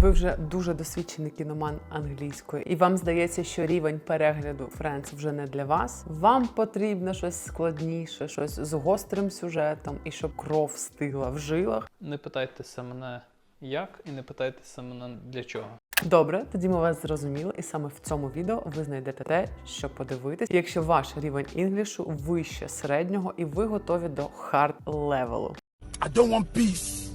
Ви вже дуже досвідчений кіноман англійської, і вам здається, що рівень перегляду Friends вже не для вас. Вам потрібно щось складніше, щось з гострим сюжетом, і щоб кров стигла в жилах. Не питайтеся мене як, і не питайтеся мене для чого. Добре, тоді ми вас зрозуміли, і саме в цьому відео ви знайдете те, що подивитись, якщо ваш рівень інглішу вище середнього, і ви готові до хард левелу. I don't want peace.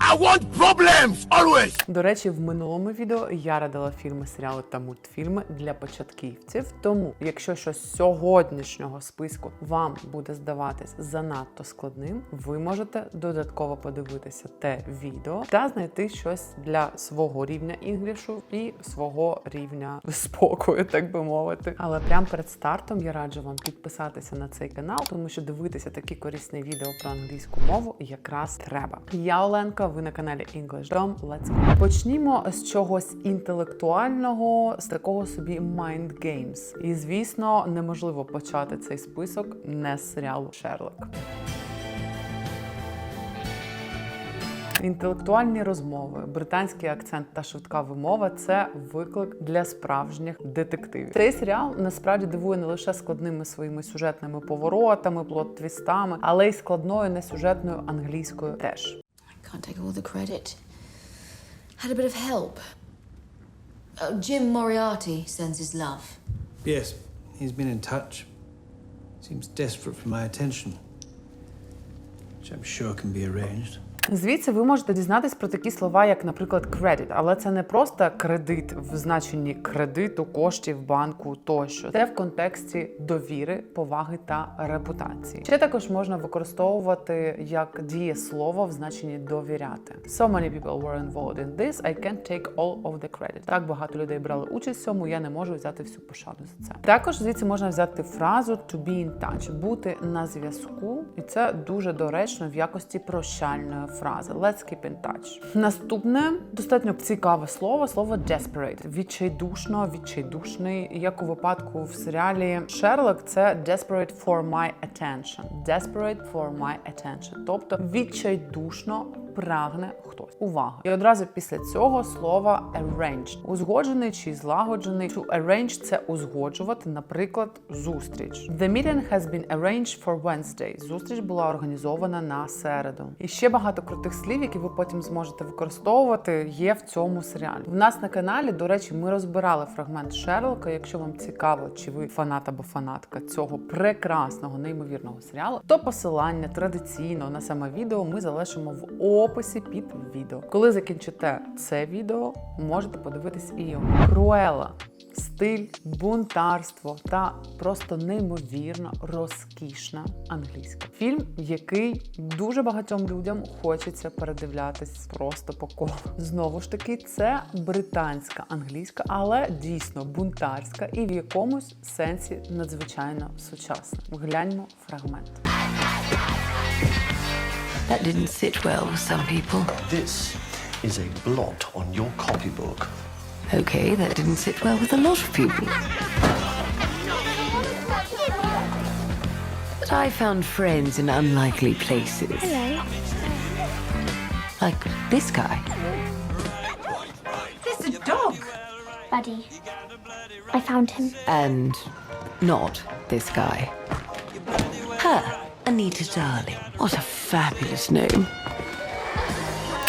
I want problems always. До речі, в минулому відео я радила фільми, серіали та мультфільми для початківців. Тому, якщо щось з сьогоднішнього списку вам буде здаватись занадто складним, ви можете додатково подивитися те відео та знайти щось для свого рівня інглішу і свого рівня спокою, так би мовити. Але прямо перед стартом я раджу вам підписатися на цей канал, тому що дивитися такі корисні відео про англійську мову якраз треба. Я Оленка, ви на каналі English Dom. Let's go! Почнімо з чогось інтелектуального, з такого собі mind games. І звісно, неможливо почати цей список не з серіалу Шерлок. Інтелектуальні розмови, британський акцент та швидка вимова це виклик для справжніх детективів. Цей серіал насправді дивує не лише складними своїми сюжетними поворотами, плот-твістами, але й складною несюжетною англійською теж. Can't take all the credit. Had a bit of help. Oh, Jim Moriarty sends his love. Yes, he's been in touch. Seems desperate for my attention, which I'm sure can be arranged. Звідси ви можете дізнатись про такі слова, як, наприклад, credit, але це не просто кредит в значенні кредиту, коштів, банку тощо. Це в контексті довіри, поваги та репутації. Ще також можна використовувати як дієслово в значенні довіряти. So many people were involved in this, I can't take all of the credit. Так багато людей брали участь в цьому, я не можу взяти всю пошану за це. Також звідси можна взяти фразу to be in touch, бути на зв'язку, і це дуже доречно в якості прощальної фрази. Let's keep in touch. Наступне достатньо цікаве слово слово desperate. Відчайдушно, відчайдушний. Як у випадку в серіалі Шерлок, це desperate for my attention. Desperate for my attention. Тобто відчайдушно прагне хтось. Увага! І одразу після цього слова arranged. Узгоджений чи злагоджений. To arrange – це узгоджувати, наприклад, зустріч. The meeting has been arranged for Wednesday. Зустріч була організована на середу. І ще багато крутих слів, які ви потім зможете використовувати, є в цьому серіалі. В нас на каналі, до речі, ми розбирали фрагмент Шерлока. Якщо вам цікаво, чи ви фанат або фанатка цього прекрасного, неймовірного серіалу, то посилання традиційно на саме відео ми залишимо в описі під відео. Коли закінчите це відео, можете подивитись і його. Круела. Стиль, бунтарство та просто неймовірно розкішна англійська. Фільм, який дуже багатьом людям хочеться передивлятись просто по колу. Знову ж таки, це британська англійська, але дійсно бунтарська і в якомусь сенсі надзвичайно сучасна. Гляньмо фрагмент. That didn't sit well with some people. This is a blot on your copybook. Okay, that didn't sit well with a lot of people. But I found friends in unlikely places. Hello. Like this guy. There's a dog. Buddy. I found him. And not this guy. Her, Anita Darling. What a fabulous name.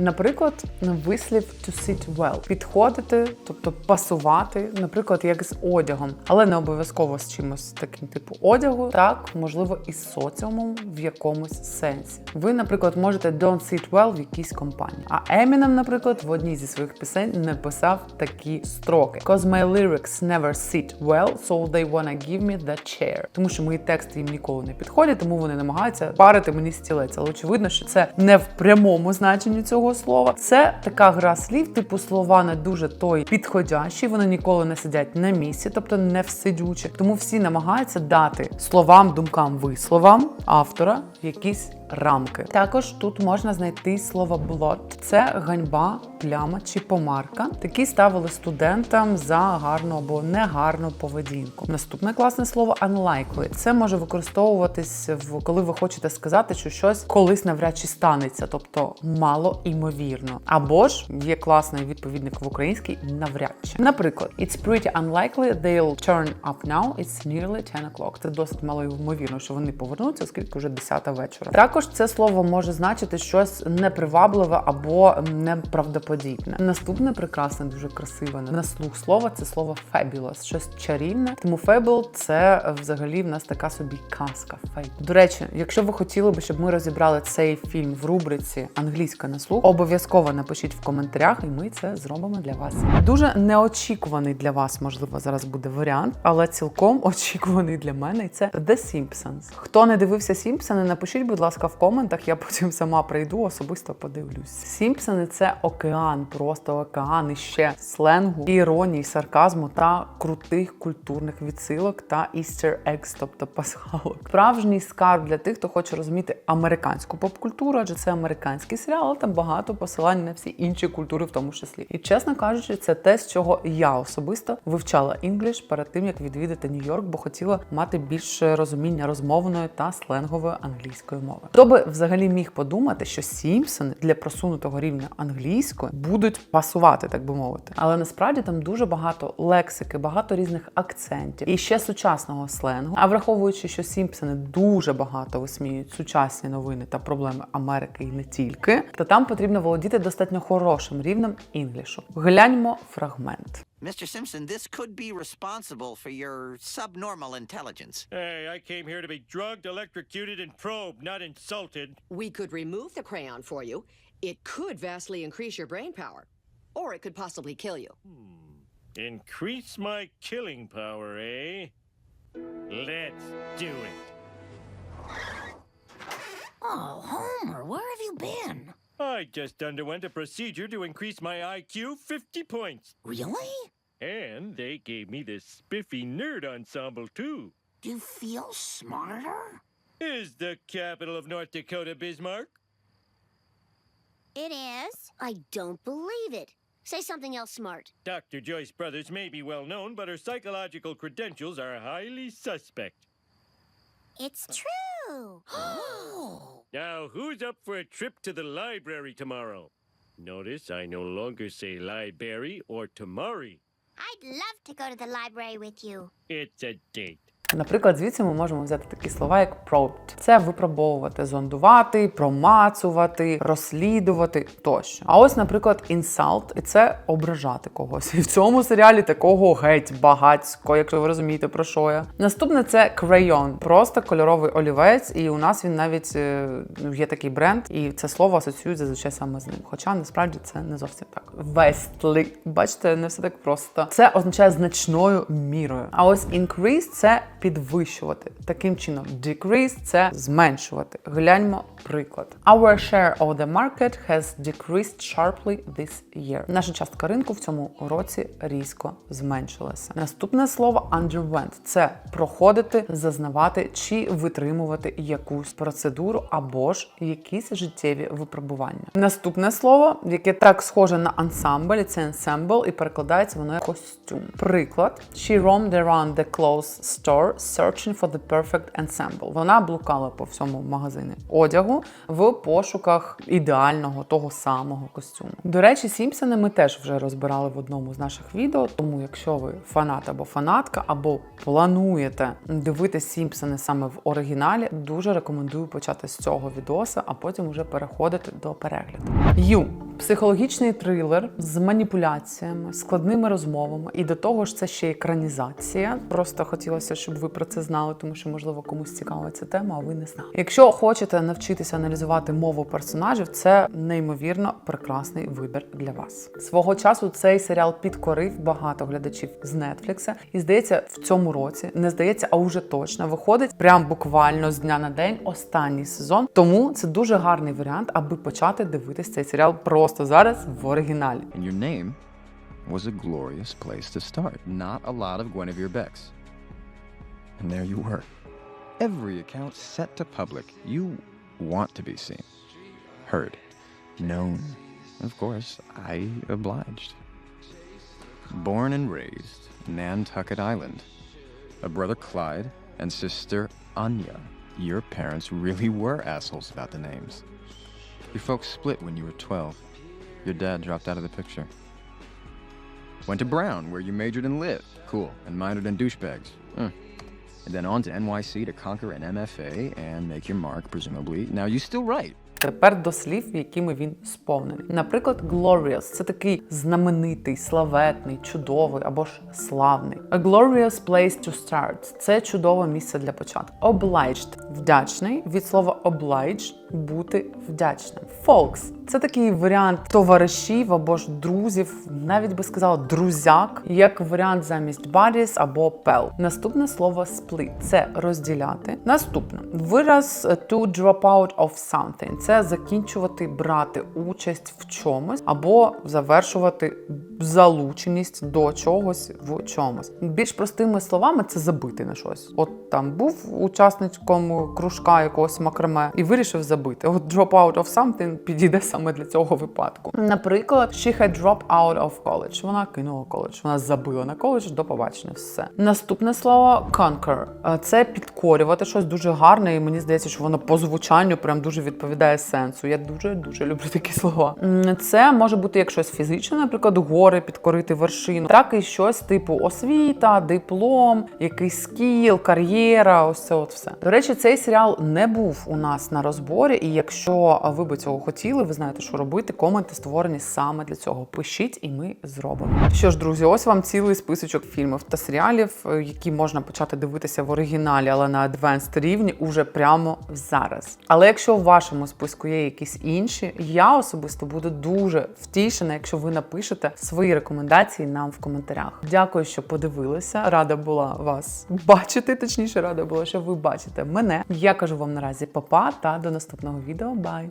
Наприклад, вислів to sit well підходити, тобто пасувати, наприклад, як з одягом, але не обов'язково з чимось таким типу одягу, так можливо, із соціумом в якомусь сенсі. Ви, наприклад, можете don't sit well в якійсь компанії. А Емінем, наприклад, в одній зі своїх пісень написав такі строки: Cause my lyrics never sit well, so they wanna give me the chair. Тому що мої тексти їм ніколи не підходять, тому вони намагаються парити мені стілець. Але очевидно, що це не в прямому значенні цього слова. Це така гра слів, типу слова не дуже той підходящі, вони ніколи не сидять на місці, тобто не всидючі. Тому всі намагаються дати словам, думкам, висловам автора якийсь рамки. Також тут можна знайти слово blot. Це ганьба, пляма чи помарка. Такі ставили студентам за гарну або негарну поведінку. Наступне класне слово unlikely. Це може використовуватись в коли ви хочете сказати, що щось колись навряд чи станеться, тобто мало імовірно. Або ж є класний відповідник в українській навряд чи. Наприклад, it's pretty unlikely they'll turn up now. It's nearly 10 o'clock. Це досить мало ймовірно, що вони повернуться, оскільки вже 10 вечора. Також це слово може значити щось непривабливе або неправдоподібне. Наступне прекрасне, дуже красиве на слух слово це слово fabulous, щось чарівне. Тому fable – це взагалі в нас така собі казка. Fable. До речі, якщо ви хотіли би, щоб ми розібрали цей фільм в рубриці англійська на слух, обов'язково напишіть в коментарях, і ми це зробимо для вас. Дуже неочікуваний для вас, можливо, зараз буде варіант, але цілком очікуваний для мене. І це The Simpsons. Хто не дивився Сімпсони, напишіть, будь ласка, в коментах. Я потім сама прийду, особисто подивлюсь. Сімпсони це океан, просто океан іще сленгу, іронії, сарказму та крутих культурних відсилок та easter eggs, тобто пасхалок. Справжній скарб для тих, хто хоче розуміти американську поп-культуру, адже це американський серіал, але там багато посилань на всі інші культури, в тому числі. І чесно кажучи, це те, з чого я особисто вивчала інгліш перед тим, як відвідати Нью-Йорк, бо хотіла мати більше розуміння розмовної та сленгової англійської мови. Хто би взагалі міг подумати, що Сімпсони для просунутого рівня англійської будуть пасувати, так би мовити. Але насправді там дуже багато лексики, багато різних акцентів і ще сучасного сленгу. А враховуючи, що Сімпсони дуже багато висміюють сучасні новини та проблеми Америки і не тільки, то там потрібно володіти достатньо хорошим рівнем інглішу. Гляньмо фрагмент. Mr. Simpson, this could be responsible for your subnormal intelligence. Hey, I came here to be drugged, electrocuted, and probed, not insulted. We could remove the crayon for you. It could vastly increase your brain power. Or it could possibly kill you. Increase my killing power, eh? Let's do it. Oh, Homer, where have you been? I just underwent a procedure to increase my IQ 50 points. Really? And they gave me this spiffy nerd ensemble, too. Do you feel smarter? Is the capital of North Dakota Bismarck? It is. I don't believe it. Say something else smart. Dr. Joyce Brothers may be well known, but her psychological credentials are highly suspect. It's true. Oh. Now, who's up for a trip to the library tomorrow? Notice I no longer say library or tamari. I'd love to go to the library with you. It's a date. Наприклад, звідси ми можемо взяти такі слова, як probed. Це випробовувати, зондувати, промацувати, розслідувати тощо. А ось, наприклад, insult – це ображати когось. І в цьому серіалі такого геть багацько, якщо ви розумієте про що я. Наступне це crayon. просто кольоровий олівець, і у нас він навіть е, є такий бренд, і це слово асоціюється зазвичай саме з ним. Хоча насправді це не зовсім так. Vastly. Бачите, не все так просто. Це означає значною мірою. А ось increase – це підвищувати. Таким чином, decrease – це зменшувати. Гляньмо приклад. Our share of the market has decreased sharply this year. Наша частка ринку в цьому році різко зменшилася. Наступне слово underwent – це проходити, зазнавати чи витримувати якусь процедуру або ж якісь життєві випробування. Наступне слово, яке так схоже на ансамбль, це ensemble, і перекладається воно як костюм. Приклад: She roamed around the clothes store searching for the perfect ensemble. Вона блукала по всьому магазині одягу в пошуках ідеального того самого костюму. До речі, Сімпсони ми теж вже розбирали в одному з наших відео. Тому, якщо ви фанат або фанатка, або плануєте дивитися Сімпсони саме в оригіналі, дуже рекомендую почати з цього відоса, а потім уже переходити до перегляду. Ю психологічний трилер з маніпуляціями, складними розмовами, і до того ж, це ще екранізація. Просто хотілося, щоб ви про це знали, тому що можливо комусь цікава ця тема, а ви не знали. Якщо хочете навчитися аналізувати мову персонажів, це неймовірно прекрасний вибір для вас. Свого часу цей серіал підкорив багато глядачів з Нетфлікса, і здається, в цьому році не здається, а уже точно виходить прям буквально з дня на день останній сезон. Тому це дуже гарний варіант, аби почати дивитись цей серіал просто зараз в оригіналі. And your name was a glorious place to start. Not a lot of Guinevere Becks. And there you were. Every account set to public. You want to be seen, heard, known. Of course, I obliged. Born and raised Nantucket Island. A brother Clyde and sister Anya. Your parents really were assholes about the names. Your folks split when you were 12. Your dad dropped out of the picture. Went to Brown, where you majored in lit. Cool. And minored in douchebags. Hmm. And then on to NYC to conquer an MFA and make your mark, presumably. Now, you still write. Тепер до слів, якими він сповнений. Наприклад, glorious – це такий знаменитий, славетний, чудовий або ж славний. A glorious place to start – це чудове місце для початку. Obliged – вдячний від слова oblige – бути вдячним. Folks – це такий варіант товаришів або ж друзів, навіть би сказала друзяк, як варіант замість buddies або pal. Наступне слово split – це розділяти. Наступне вираз to drop out of something – це закінчувати брати участь в чомусь або завершувати залученість до чогось в чомусь. Більш простими словами, це забити на щось. От там був учасником кружка якогось макраме і вирішив забити. От drop out of something підійде саме для цього випадку. Наприклад, she had dropped out of college. Вона кинула коледж, вона забила на коледж, до побачення. Все. Наступне слово conquer. Е, Це підкорювати щось дуже гарне, і мені здається, що воно по звучанню прям дуже відповідає сенсу. Я дуже дуже люблю такі слова. Це може бути як щось фізичне, наприклад, гори підкорити вершину, так і щось типу освіта, диплом, якийсь скіл, кар'єра. Ось це от все. До речі, цей серіал не був у нас на розборі, і якщо ви би цього хотіли, ви знаєте, що робити. Коменти створені саме для цього. Пишіть, і ми зробимо. Що ж, друзі, ось вам цілий списочок фільмів та серіалів, е, які можна почати дивитися в оригіналі, але на advanced рівні уже прямо зараз. Але якщо в вашому списку є якісь інші, я особисто буду дуже втішена, якщо ви напишете свої рекомендації нам в коментарях. Дякую, що подивилися. Рада була вас бачити. Точніше, рада була, що ви бачите мене. Я кажу вам наразі па-па та до наступного відео. Бай!